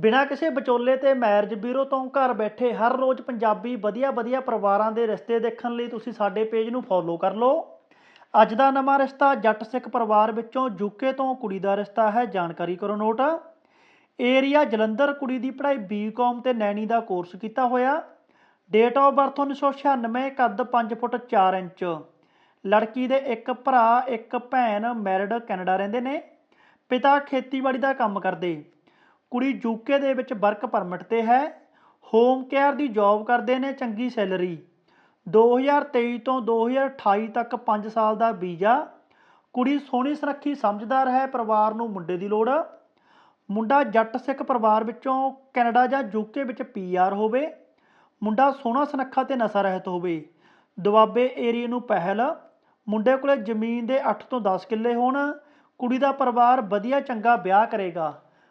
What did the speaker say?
ਬਿਨਾਂ ਕਿਸੇ ਵਿਚੋਲੇ ਤੇ ਮੈਰਿਜ ਬਿਊਰੋ ਤੋਂ ਘਰ ਬੈਠੇ ਹਰ ਰੋਜ਼ ਪੰਜਾਬੀ ਵਧੀਆ ਵਧੀਆ ਪਰਿਵਾਰਾਂ ਦੇ ਰਿਸ਼ਤੇ ਦੇਖਣ ਲਈ ਤੁਸੀਂ ਸਾਡੇ ਪੇਜ ਨੂੰ ਫੋਲੋ ਕਰ ਲਓ। ਅੱਜ ਦਾ ਨਵਾਂ ਰਿਸ਼ਤਾ ਜੱਟ ਸਿੱਖ ਪਰਿਵਾਰ ਵਿੱਚੋਂ ਯੂਕੇ ਤੋਂ ਕੁੜੀ ਦਾ ਰਿਸ਼ਤਾ ਹੈ, ਜਾਣਕਾਰੀ ਕਰੋ ਨੋਟ। ਏਰੀਆ ਜਲੰਧਰ, ਕੁੜੀ ਦੀ ਪੜ੍ਹਾਈ ਬੀਕਾਮ ਤੇ ਨੈਣੀ ਦਾ ਕੋਰਸ ਕੀਤਾ ਹੋਇਆ। ਡੇਟ ਆਫ ਬਰਥ 1996 ਕੱਦ 5 ਫੁੱਟ 4 ਇੰਚ। ਲੜਕੀ ਦੇ ਇੱਕ ਭਰਾ, ਇੱਕ ਭੈਣ ਮੈਰਿਡ ਕੈਨੇਡਾ ਰਹਿੰਦੇ ਨੇ। ਪਿਤਾ ਖੇਤੀਬਾੜੀ ਦਾ ਕੰਮ ਕਰਦੇ। ਕੁੜੀ ਯੂਕੇ ਦੇ ਵਿੱਚ ਵਰਕ ਪਰਮਿਟ ਤੇ ਹੈ, ਹੋਮ ਕੇਅਰ ਦੀ ਜੌਬ ਕਰਦੇ ਨੇ, ਚੰਗੀ ਸੈਲਰੀ। 2023 ਤੋਂ 2028 ਤੱਕ 5 ਸਾਲ ਦਾ ਵੀਜ਼ਾ। ਕੁੜੀ ਸੋਹਣੀ ਸੁਨੱਖੀ ਸਮਝਦਾਰ ਹੈ, ਪਰਿਵਾਰ ਨੂੰ ਮੁੰਡੇ ਦੀ ਲੋੜ। ਮੁੰਡਾ ਜੱਟ ਸਿੱਖ ਪਰਿਵਾਰ ਵਿੱਚੋਂ ਕੈਨੇਡਾ ਜਾਂ ਯੂਕੇ ਵਿੱਚ ਪੀਆਰ ਹੋਵੇ। ਮੁੰਡਾ ਸੋਹਣਾ ਸੁਨੱਖਾ ਤੇ ਨਸ਼ਾ ਰਹਿਤ ਹੋਵੇ। ਦੁਆਬੇ ਏਰੀਏ ਨੂੰ ਪਹਿਲ। ਮੁੰਡੇ ਕੋਲੇ ਜ਼ਮੀਨ ਦੇ 8 ਤੋਂ 10 ਕਿੱਲੇ ਹੋਣ। ਕੁੜੀ ਦਾ ਪਰਿਵਾਰ ਵਧੀਆ ਚੰਗਾ ਵਿਆਹ ਕਰੇਗਾ।